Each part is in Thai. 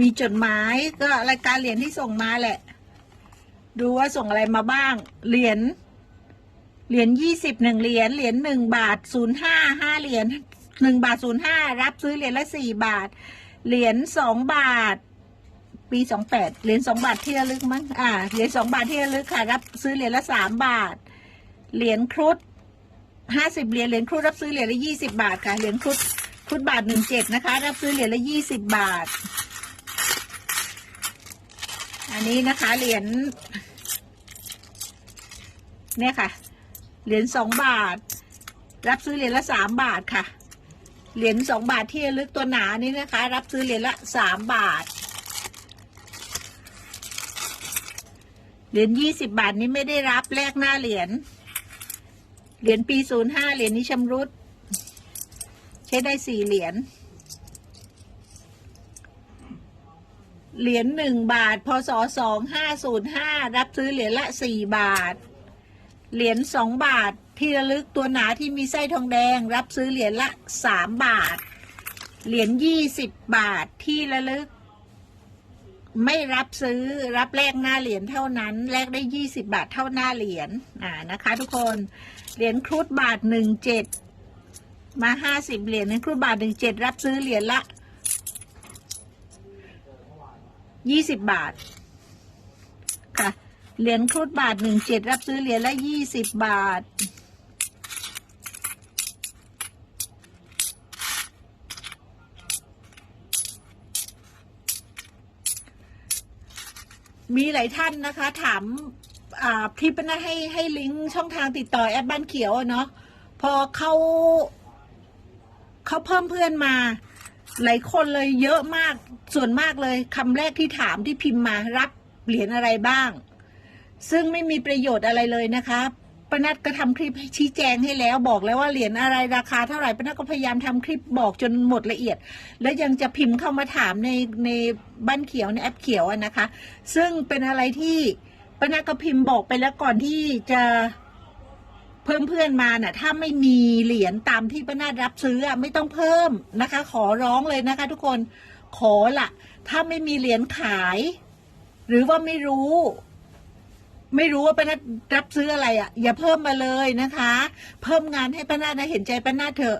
มีจดหมายก็รายการเหรียญที่ส่งมาแหละ ดูว่าส่งอะไรมาบ้าง เหรียญเหรียญยี่สิบหนึ่งเหรียญเหรียญหนึ่งบาทศูนย์ห้าห้าเหรียญหนึ่งบาทศูนย์ห้ารับซื้อเหรียญละสี่บาท เหรียญสองบาท ปีสองแปดเหรียญสองบาทที่ระลึกมั้งอ่าเหรียญสองบาทที่ระลึกค่ะ รับซื้อเหรียญละสามบาท เหรียญครุฑห้าสิบเหรียญเหรียญครุฑรับซื้อเหรียญละยี่สิบาทค่ะเหรียญครุฑครุฑบาทหนึ่งเจ็ดนะคะ รับซื้อเหรียญละยี่สิบบาท อันนี้นะคะเหรียญเนี่ยค่ะ เหรียญสองบาท รับซื้อเหรียญละสามบาทค่ะ เหรียญสองบาทที่ลึกตัวหนานี่นะคะ รับซื้อเหรียญละสามบาท เหรียญยี่สิบาทนี้ไม่ได้รับแลกหน้าเหรียญ เหรียญปีศูนย์ห้าเหรียญนี้ชำรุด ใช้ได้สี่เหรียญ เหรียญหนึ่งบาท พศสองห้าศูนย์ห้ารับซื้อเหรียญละสี่บาท เหรียญสองบาท ที่ระลึกตัวหนาที่มีไส้ทองแดง รับซื้อเหรียญละสามบาท เหรียญยี่สิบบาทที่ระลึก ไม่รับซื้อรับแลกหน้าเหรียญเท่านั้นแลกได้ยี่สิบาทเท่าหน้าเหรียญอ่านะคะ ทุกคนเหรียญครุฑบาทหนึ่งเจ็ดมาห้าสิบเหรียญเหรียญครุฑบาทหนึ่งเจ็ดรับซื้อเหรียญละ ยี่สิบบาท ค่ะ เหรียญครุฑบาทหนึ่งเจ็ดรับซื้อเหรียญละยี่สิบบาท มีหลายท่านนะคะ ถามอ่าพี่ปนะให้ให้ลิงก์ช่องทางติดต่อแอปบ้านเขียวเนาะพอเขาเขาเพิ่มเพื่อนมา หลายคนเลยเยอะมากส่วนมากเลยคำแรกที่ถามที่พิมพ์มารับเหรียญอะไรบ้าง ซึ่งไม่มีประโยชน์อะไรเลยนะคะปนัดก็ทำคลิปชี้แจงให้แล้วบอกแล้วว่าเหรียญอะไรราคาเท่าไหร่ปนัดก็พยายามทำคลิปบอกจนหมดละเอียด แล้วยังจะพิมพ์เข้ามาถามในในบ้านเขียวในแอปเขียวนะคะ ซึ่งเป็นอะไรที่ปนัดก็พิมพ์บอกไปแล้วก่อนที่จะ เพิ่มเพื่อนมาน่ะถ้าไม่มีเหรียญตามที่ปนัดรับซื้อไม่ต้องเพิ่มนะคะ ขอร้องเลยนะคะ ทุกคนขอละถ้าไม่มีเหรียญขาย หรือว่าไม่รู้ ไม่รู้ว่าป้านาดรับซื้ออะไรอะ่ะ อย่าเพิ่มมาเลยนะคะ เพิ่มงานให้ป้านาดนะเห็นใจป้านาดเถอะ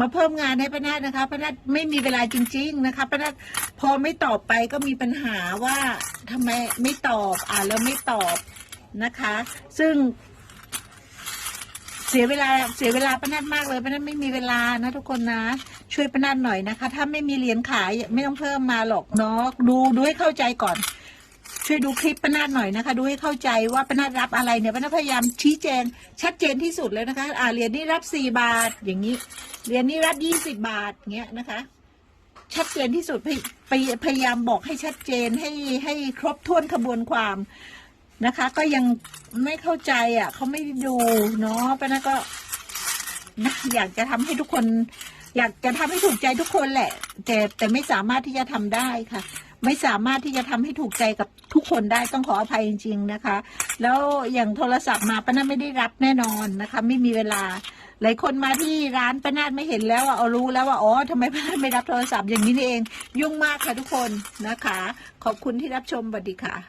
มาเพิ่มงานให้ป้านาดนะคะป้านาดไม่มีเวลาจริง ๆ นะคะป้านาดพอไม่ตอบไปก็มีปัญหาว่าทำไมไม่ตอบอ่านแล้วไม่ตอบนะคะ ซึ่ง สียเวลาเสียเวลาป้านาดมากเลยป้านาดไม่มีเวลานะทุกคนนะ ช่วยป้านาดหน่อยนะคะ ถ้าไม่มีเหรียญขายไม่ต้องเพิ่มมาหรอกเนาะดูดูให้เข้าใจก่อน ช่วยดูคลิปป้านาดหน่อยนะคะ ดูให้เข้าใจว่าป้านาดรับอะไรเนี่ยป้านาดพยายามชี้แจง ชัดเจนที่สุดเลยนะคะ อ่าเหรียญนี้รับสี่บาทอย่างนี้เหรียญนี้รับยี่สิบบาทเงี้ยนะคะ ชัดเจนที่สุดพยพยพยายามบอกให้ชัดเจนให้ให้ครบถ้วนขบวนความ นะคะ ก็ยังไม่เข้าใจอะเขาไม่ดูเนาะป้านาก็นะอยากจะทำให้ทุกคน อยากจะทำให้ถูกใจทุกคนแหละ แต่แต่ไม่สามารถที่จะทำได้ค่ะ ไม่สามารถที่จะทำให้ถูกใจกับทุกคนได้ต้องขออภัยจริง ๆนะคะ แล้วอย่างโทรศัพท์มาป้านาไม่ได้รับแน่นอนนะคะ ไม่มีเวลาหลายคนมาที่ร้านป้านาดไม่เห็นแล้วเอารู้แล้วว่าอ๋อทำไมป้านาดไม่รับโทรศัพท์อย่างนี้นี่เอง ยุ่งมากค่ะทุกคนนะคะ ขอบคุณที่รับชมสวัสดีค่ะ